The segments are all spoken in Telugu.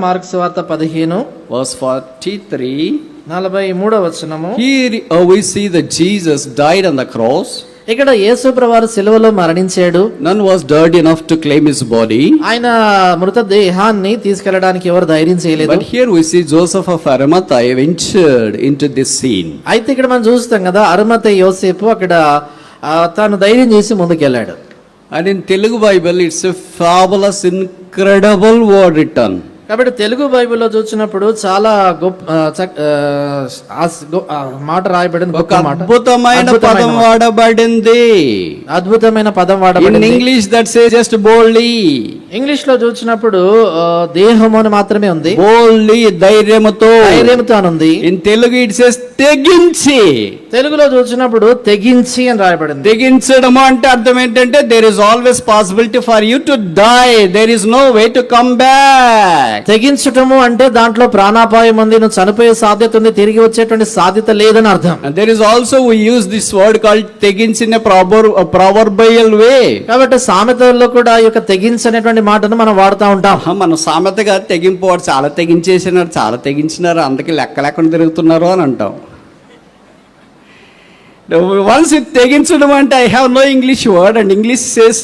మార్క్స్ వార్త పదిహేను. వర్స్ ఫార్టీ త్రీ నలభై మూడో వచనము here we see the Jesus died on cross ఇక్కడ యేసు ప్రవారు మరణించాడు. None was dared enough to claim his body ఆయన మృత దేహాన్ని తీసుకెళ్ళడానికి ఎవరు ధైర్యం చేయలేదు. But we see Joseph of Arimathea ventured into this scene అయితే ఇక్కడ మనం చూస్తాం కదా అరమత యోసేపు అక్కడ తాను ధైర్యం చేసి ముందుకెళ్ళాడు. And in Telugu Bible it's a fabulous incredible word written కాబట్టి తెలుగు బైబిల్లో చూసినప్పుడు చాలా గొప్ప మాట రాయబడింది ఒక అద్భుతమైన పదం. వాడబడింది. అద్భుతమైన పదం వాడబడింది. English that say just boldly ఇంగ్లీష్లో చూసినప్పుడు దేహము అని మాత్రమే ఉంది. బోల్డ్లీ ధైర్యముతో. ధైర్యంతో అని ఉంది. ఇన్ తెలుగు ఇట్ సేస్ తెగించి. తెలుగులో చూసినప్పుడు తెగించి అని రాయబడింది. తెగించడము అంటే అర్థం ఏంటంటే there is always possibility for you to die there is no way to come back తెగించటము అంటే దాంట్లో ప్రాణాపాయం ఉంది నువ్వు చనిపోయే సాధ్యత ఉంది తిరిగి వచ్చేటువంటి సాధ్యత లేదని అర్థం. There is also we use this word called తెగించి ఇన్ ప్రాబర్ ప్రావర్బయల్ వే. కాబట్టి సామెతల్లో కూడా ఈ యొక్క తెగించనేటువంటి మాటను మనం వాడుతూ ఉంటాం. మనం సామెతగా తెగింపు వాడు చాలా తెగించేసినారు చాలా తెగించినారు అందుకే లెక్క లేకుండా తిరుగుతున్నారు అని అంటాం. వన్స్ ఇట్ తెగించడం అంటే I have no English word and English says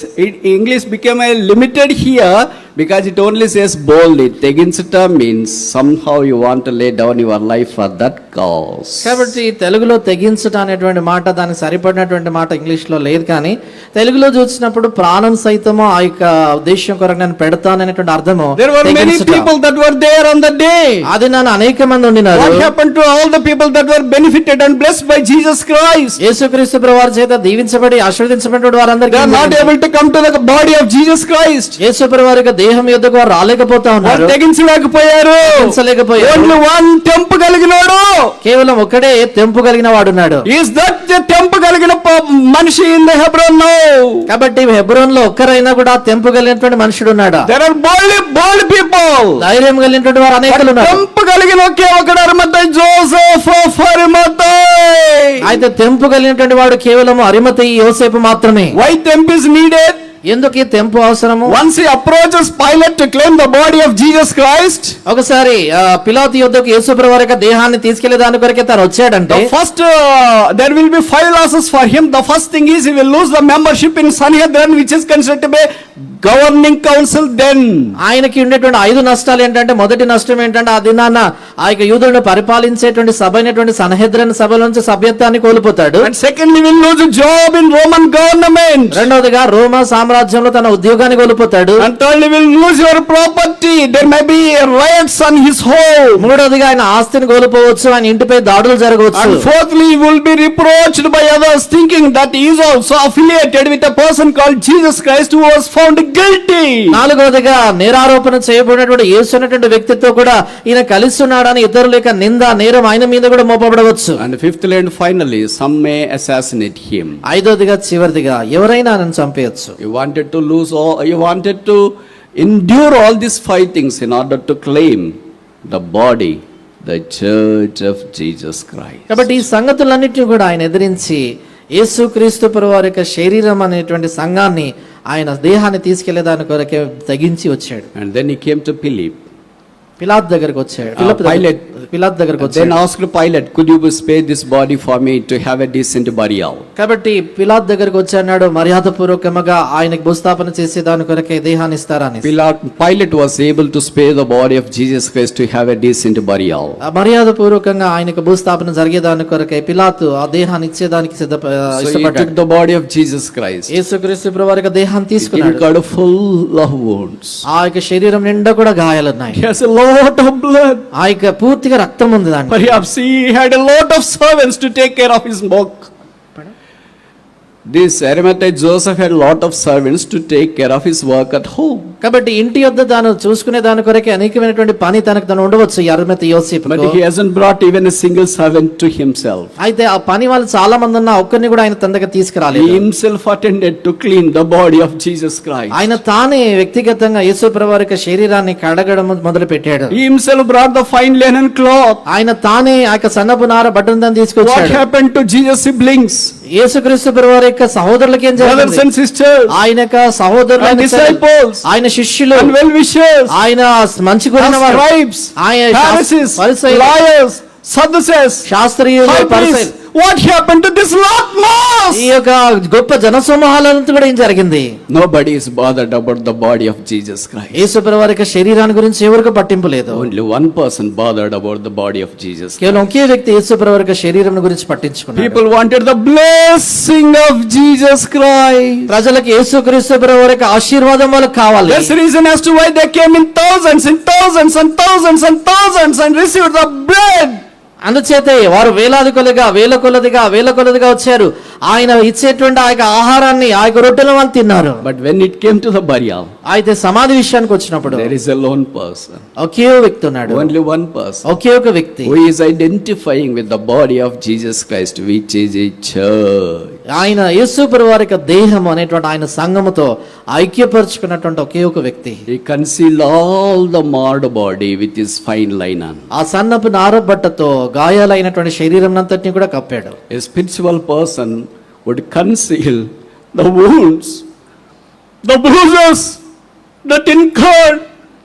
English became I limited here because it only says bold it తెగించటం means somehow you want lay down your life for that cause కాబట్టి తెలుగులో తెగించట అనేటువంటి మాట దానికి సరిపడినటువంటి మాట ఇంగ్లీష్లో లేదు కానీ తెలుగులో చూసినప్పుడు ప్రాణం సైతము ఆ యొక్క ఉద్దేశం కొరకు నేను పెడతాననేటువంటి అర్థము There were many తెగించుట. people that were there on the day. అది నన్ను అనేక మంది ఉండినారు What happened to all the people that were benefited and blessed by Jesus Christ? యేసుక్రీస్తు ప్రభువారి చేత దీవించబడి ఆశీర్వదించబడిన వారందరికీ They are not able to come to the body of Jesus Christ. యేసు ప్రభువారి యొక్క దేహం యొద్దకు వారు రాలేకపోతా ఉన్నారు. తెగించలేకపోయారు. ఓన్లీ వన్ టెంపు కలిగినాడు. కేవలం ఒకడే తెంపు కలిగిన వాడున్నాడు. ఈస్ దట్ ద టెంపు కలిగిన మనిషి ఇన్ ద హెబ్రోన్ నో కాబట్టి హెబ్రోన్లో ఒక్కరైనా కూడా తెంపు కలిగినటువంటి మనుషుడు ఉన్నాడా there are bold bold people ధైర్యం కలిగినటువంటి వారు అనేకులు ఉన్నారు టెంపు కలిగిన ఒకే ఒకడు అరిమతై జోసెఫ్ ఆఫ్ అరిమతై అయితే తెంపు కలిగినటువంటి వాడు కేవలం అరిమతి యోసేపు మాత్రమే. వై టెంప్ ఇస్ నీడెడ్ ఎందుకు ఈ తెంపు అవసరం once he approaches Pilate to claim the body of Jesus Christ ఒకసారి పిలాతి యుద్ధకు యేసు ప్రభు యొక్క దేహాన్ని తీసుకెళ్ళే దాని కొరకే తను వచ్చాడంటే first there will be five losses for him the first thing is he will lose the membership in Sanhedrin which is considered by governing council then ఆయనకి ఉండేటువంటి ఐదు నష్టాలు ఏంటంటే మొదటి నష్టం ఏంటంటే ఆ దినాన ఆ యొక్క యూదులను పరిపాలించేటువంటి సభ అయినటువంటి సనహెద్రన్ సభలో నుంచి సభ్యత్వాన్ని కోల్పోతాడు. Secondly will lose job in Roman government రెండోదిగా రోమా సామ్రాజ్యంలో తన ఉద్యోగాన్ని కోల్పోతాడు. And thirdly lose your property there may be his home మూడోదిగా ఆయన ఆస్తిని కోల్పోవచ్చు ఆయన ఇంటిపై దాడులు జరగవచ్చు. Fourth fourthly will be by others thinking that is also affiliated with person called Jesus Christ who was found guilty నాలుగవదిగా నేరారోపణ చేయబడినటువంటి యేసు అనేటువంటి వ్యక్తితో కూడా ఈయన కలిసి ఉన్నాడని ఇతరులు ఇక నింద నేరం ఆయన మీద కూడా మోపబడవచ్చు. And fifth and finally some may assassinate him ఐదవదిగా చివరిదిగా ఎవరైనా ఆయన చంపేయచ్చు. You wanted to lose all you wanted to endure all this five things in order to claim the body the church of Jesus Christ కాబట్టి ఈ సంగతులన్నిటిని కూడా ఆయన ఎదురించి యేసు క్రీస్తు పరివారి యొక్క శరీరం అనేటువంటి సంఘాన్ని ఆయన దేహాన్ని తీసుకెళ్ళేదాని కొరకే తగ్గించి వచ్చాడు And then he came to Philip. Pilate దగ్గరకు వచ్చాడు పిలప్ Pilate. లేదు పిలాత్ దగ్గరకు వచ్చి ask Pilate could you spare this body for me to have a decent body all కాబట్టి పిలాత్ దగ్గరకు వచ్చి అన్నాడు మర్యాదపూర్వకంగా ఆయనకు భూస్థాపన చేసి దాని కొరకే దేహాన్ని ఇస్తారని. Pilate Pilate was able to spare the body of Jesus Christ to have a decent body మర్యాదపూర్వకంగా ఆయనకు భూస్థాపన జరిగే దాని కొరకే పిలాత్ ఆ దేహాన్ని ఇచ్చేదానికి సిద్ధ ఇష్టపడ్డాడు. The body of Jesus Christ యేసుక్రీస్తు ప్రభు వారికి దేహం తీసుకున్నాడు. గాడ్ ఫుల్ ఆఫ్ ఆ యొక్క శరీరం నిండా కూడా గాయాలు ఉన్నాయి హి పూర్తిగా రక్తం ఉంది దాంట్లో Perhaps he had a lot of servants to take care of his work. This Arimathea Joseph had a lot of servants to take care of his work at home. కాబట్టి ఇంటి యొద్ద తాను చూసుకునే దాని కొరకే అనేకమైనటువంటి పని తనకు తను ఉండవచ్చు ఈ అరుమతి యోసేపు But he hasn't brought even a single servant to himself. అయితే ఆ పని వాళ్ళు చాలా మంది ఉన్న ఒక్కరిని కూడా ఆయన తన దగ్గర తీసుకురాలేదు himself attended to clean the body of Jesus Christ. ఆయన తానే వ్యక్తిగతంగా యేసు ప్రభు యొక్క శరీరాన్ని కడగడం మొదలు పెట్టాడు brought the fine linen cloth. ఆయన తానే ఆ యొక్క సన్నపు నార బట్టను తీసుకొచ్చాడు happened to Jesus' siblings? యేసుక్రీస్తు ప్రభు యొక్క సహోదరులకి ఏం జరిగింది and sisters, ఆయన యొక్క సహోదరులు and disciples, ఆయన శిష్యులు ఆయన మంచి and కోరిన వారు scribes, ఆయన సద్దు శాస్త్రీ పని వాట్స్ లాప్ యొక్క గొప్ప జనసమూహాలతో కూడా ఏం జరిగింది? బాతర్డు బాడీ యేసుప్రవరిక శరీరాన్ని గురించి ఎవరికి పట్టింపు లేదు. పర్సన్ బోధర్డ్ బాడీ జీజస్ యేసుప్రవరిక శరీరాన్ని గురించి పట్టించుకోవాలి పీపుల్ వాటి ద బ్లెస్సింగ్ ఆఫ్ జీసస్ క్రై రాజాలకి యేసు క్రిస్ప్రవరక ఆశీర్వదం వాళ్ళకి కావాలి. బ్రెడ్ అందుచేతే వారు వేలాది కొలదిగా వేల కొలదిగా వేల కొలదిగా వచ్చారు. ఆయన ఇచ్చేటువంటి ఆ యొక్క ఆహారాన్ని ఆ యొక్క రొట్టెలు వాళ్ళు తిన్నారు. But when it came to దర్య అయితే సమాధి విషయానికి వచ్చినప్పుడు there is a lone person ఒకే ఒక వ్యక్తి ఉన్నాడు. ఓన్లీ వన్ పర్సన్ ఒకే ఒక వ్యక్తి. Who is identifying with the body of Jesus Christ which is a ఆయన యేసుప్రభు వారి దేహం అనేటువంటి ఆయన సంగముతో ఐక్యపరచుకున్నటువంటి ఒకే ఒక వ్యక్తి. Conceal all the marred body with his fine linen ఆ సన్నపు నారబట్టతో గాయాలైనటువంటి శరీరం అంతటిని కూడా కప్పాడు. A spiritual person would conceal the wounds the bruises the tin card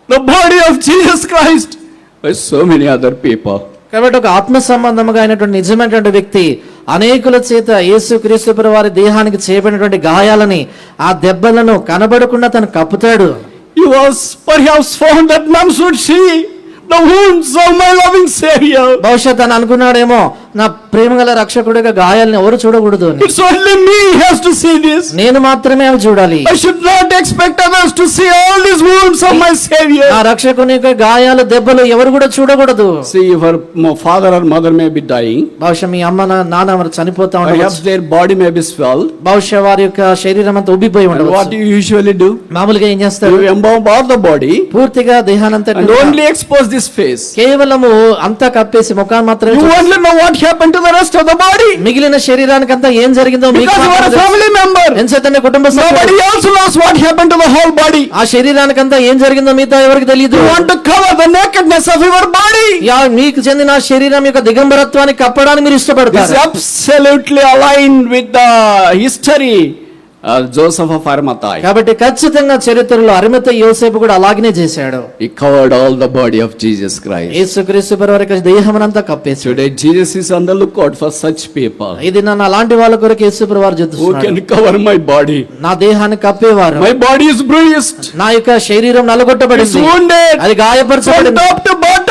the body of Jesus Christ by so many other people కాబట్టి ఒక ఆత్మ సంబంధముగా అయినటువంటి నిజమైనటువంటి వ్యక్తి అనేకుల చేత యేసు క్రీస్తు వారి దేహానికి చేయబడినటువంటి గాయాలని ఆ దెబ్బలను కనబడకుండా తను కప్పుతాడు He was perhaps found that none should see the wounds of my loving Savior. బహుశా తను అనుకున్నాడేమో నా ప్రేమగల రక్షకుడు గాయాలను ఎవరు చూడకూడదు ఓన్లీ మీ టు సీ నేను మాత్రమే అవి చూడాలి. Not expect others to see all this wounds of my రక్షకుని యొక్క గాయాలు దెబ్బలు ఎవరు కూడా చూడకూడదు. See your father or mother maybe బహుశా మీ అమ్మ నాన్న మరి చనిపోతా ఉండవచ్చు. Has their body maybe swell బహుశా వారి యొక్క శరీరం అంతా ఉబ్బిపోయి ఉండవచ్చు. వాట్ యు యూజువల్లీ డు మామూలుగా ఏం చేస్తారు? యు ఎంబౌ ద బాడీ పూర్తిగా దేహాన్ని ఓన్లీ ఎక్స్పోజ్ దిస్ ఫేస్ కేవలం అంతా కప్పేసి ముఖాన్ని మాత్రమే only what happened to the rest of the body మిగిలిన శరీరానికి అంతా ఏం జరిగిందో మీకు because you are a family member. ఎంచేతంటే కుటుంబ. Nobody else knows what happened to the whole body. ఆ శరీరానికి అంతా ఏం జరిగిందో మిగతా ఎవరికి తెలియదు You want to cover the nakedness of your body. Yeah మీకు చెందిన ఆ శరీరం యొక్క దిగంబరత్వాన్ని కప్పడానికి మీరు This is ఇష్టపడతారు absolutely aligned with the history Joseph of అరిమతాయి. కాబట్టి ఖచ్చితంగా చరిత్రలో అరిమత యోసేపు కూడా అలాగనే చేశాడు. He covered all the body of Jesus Christ యేసుక్రీస్తు పరవరకు దేహమంతా కప్పేసి today Jesus is on the look out for such people ఇది నన్న అలాంటి వాళ్ళ కొరకు యేసు ప్రభువారు చూస్తున్నాడు. Who can cover my body నా దేహాన్ని కప్పేవారు. మై బాడీ ఇస్ బ్రూయిస్ట్ నా యొక్క శరీరం నలగొట్టబడింది. అది గాయపరచబడింది.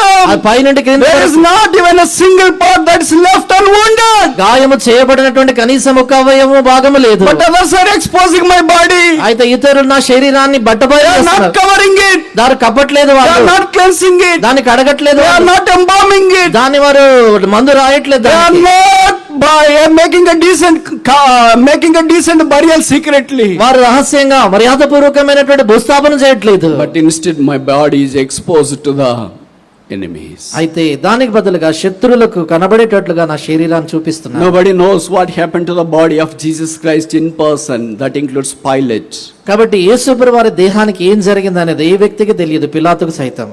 Bottom. పైనుండి క్రింద There is not even a single part that's left unwounded. గాయము చేయబడినటువంటి కనీసం ఒక అవయవము భాగము లేదు But others are exposing my body. అయితే ఇతరులు నా శరీరాన్ని బట్టబయలు They are not covering it. దాన్ని కప్పట్లేదు They are వాళ్ళు not cleansing it. దాన్ని కడగట్లేదు They are వాళ్ళు. not embalming it. దాన్ని వారు మందు రాయట్లేదు They are దానికి. not by uh, making a decent ca- making a decent burial secretly. వారు రహస్యంగా మర్యాదపూర్వకమైనటువంటి భూస్థాపన చేయట్లేదు But instead, my body is exposed to the enemies అయితే దానికి బదులుగా శత్రులకు కనబడేటట్లుగా నా శరీరాన్ని చూపిస్తున్నాను nobody knows what happen to the body of Jesus Christ in person that includes Pilate కాబట్టి యేసుప్రభు వారి దేహానికి ఏం జరిగింది అనేది ఏ వ్యక్తికి తెలియదు పిలాతుకు సైతం.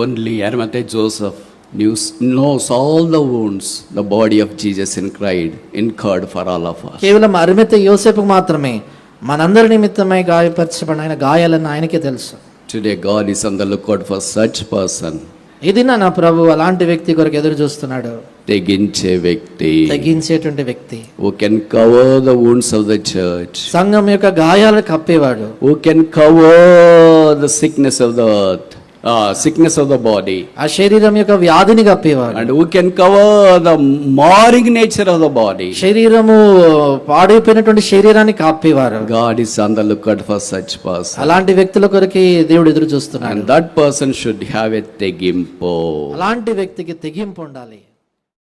Only Arimathea Joseph news knows all the wounds the body of Jesus in cried incurred for all of us. కేవలం అర్మతే యోసేపుకు మాత్రమే మనందరి నిమిత్తమై గాయపరచబడిన ఆయన గాయాలన్న ఆయనకే తెలుసు. Today God is on the look out for such person ఇది నా ప్రభు అలాంటి వ్యక్తి కొరకు ఎదురు చూస్తున్నాడు. తెగించే వ్యక్తి. తెగించేటువంటి వ్యక్తి. Who can cover the wounds of the church సంఘం యొక్క గాయాలు కప్పేవాడు. Who can cover the sickness of the earth sickness of the body ఆ శరీరం యొక్క వ్యాధిని కప్పేవారు and we can cover the marring nature of the body శరీరము పాడైపోయినటువంటి శరీరాన్ని కాపేవారు. God is on the look at for such person అలాంటి వ్యక్తుల కొరకి దేవుడు ఎదురు చూస్తున్నాడు. That person should have a తెగింపు. అలాంటి వ్యక్తికి తెగింపు ఉండాలి.